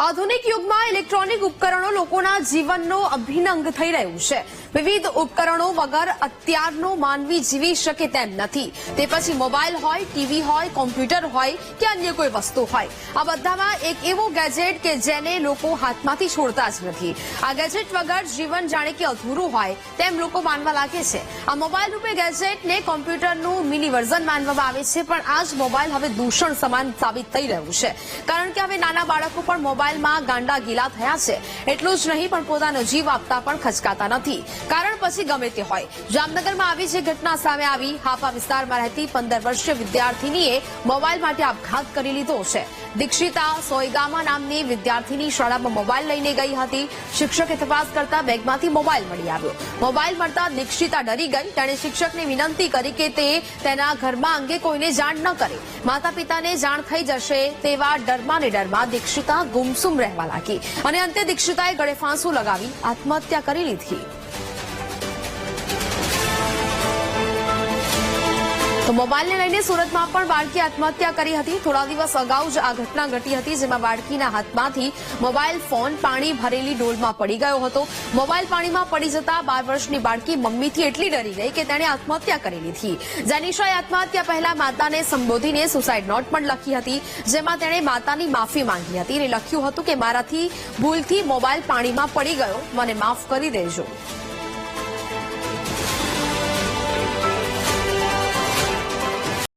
આધુનિક યુગમાં ઇલેક્ટ્રોનિક ઉપકરણો લોકોના જીવનનો અભિન્ન અંગ થઈ રહ્યું છે. વિવિધ ઉપકરણો વગર અત્યારનો માનવી જીવી શકે તેમ નથી. તે પછી મોબાઈલ હોય, ટીવી હોય, કોમ્પ્યુટર હોય, કે અન્ય કોઈ વસ્તુ હોય. આ બધામાં એક એવો ગેજેટ કે જેને લોકો હાથમાંથી છોડતા જ નથી. આ ગેજેટ વગર જીવન જાણે કે અધૂરું હોય તેમ લોકો માનવા લાગે છે. આ મોબાઈલ રૂપે ગેજેટને કોમ્પ્યુટરનું મિની વર્ઝન માનવામાં આવે છે, પણ આ જ મોબાઈલ હવે દૂષણ સમાન સાબિત થઈ રહ્યું છે. કારણ કે હવે નાના બાળકો પણ મોબાઈલમાં ગાંડા ગીલા થયા છે. એટલું જ નહીં, પણ પોતાનો જીવ આપતા પણ ખચકાતા નથી. કારણ પછી ગમે તે હોય. જામનગરમાં આવી જે ઘટના સામે આવી, હાપા વિસ્તારમાં રહેતી પંદર વર્ષીય વિદ્યાર્થીનીએ મોબાઈલ માટે આપઘાત કરી લીધો છે. દીક્ષિતા સોયગામા નામની વિદ્યાર્થીની શાળામાં મોબાઈલ લઈને ગઈ હતી. શિક્ષકે તપાસ કરતા બેગમાંથી મોબાઈલ મળી આવ્યો. મોબાઈલ મળતા દીક્ષિતા ડરી ગઈ. તેણે શિક્ષકને વિનંતી કરી કે તે તેના ઘરમાં અંગે કોઈને જાણ ન કરે. માતા પિતાને જાણ થઈ જશે તેવા ડરમાં ને ડરમાં દીક્ષિતા ગુમસુમ રહેવા લાગી. અને અંતે દીક્ષિતાએ ગળે ફાંસુ લગાવી આત્મહત્યા કરી લીધી. તો મોબાઈલને લઈને સુરતમાં પણ બાળકી આત્મહત્યા કરી હતી. થોડા દિવસ અગાઉ જ આ ઘટના ઘટી હતી જેમાં બાળકીના હાથમાંથી મોબાઈલ ફોન પાણી ભરેલી ડોલમાં પડી ગયો હતો. મોબાઈલ પાણીમાં પડી જતા બાર વર્ષની બાળકી મમ્મીથી એટલી ડરી ગઈ કે તેણે આત્મહત્યા કરી લીધી. જેનિશાએ આત્મહત્યા પહેલા માતાને સંબોધીને સુસાઇડ નોટ પણ લખી હતી, જેમાં તેણે માતાની માફી માંગી હતી અને લખ્યું હતું કે, મારાથી ભૂલથી મોબાઈલ પાણીમાં પડી ગયો. મને માફ કરી દેજો.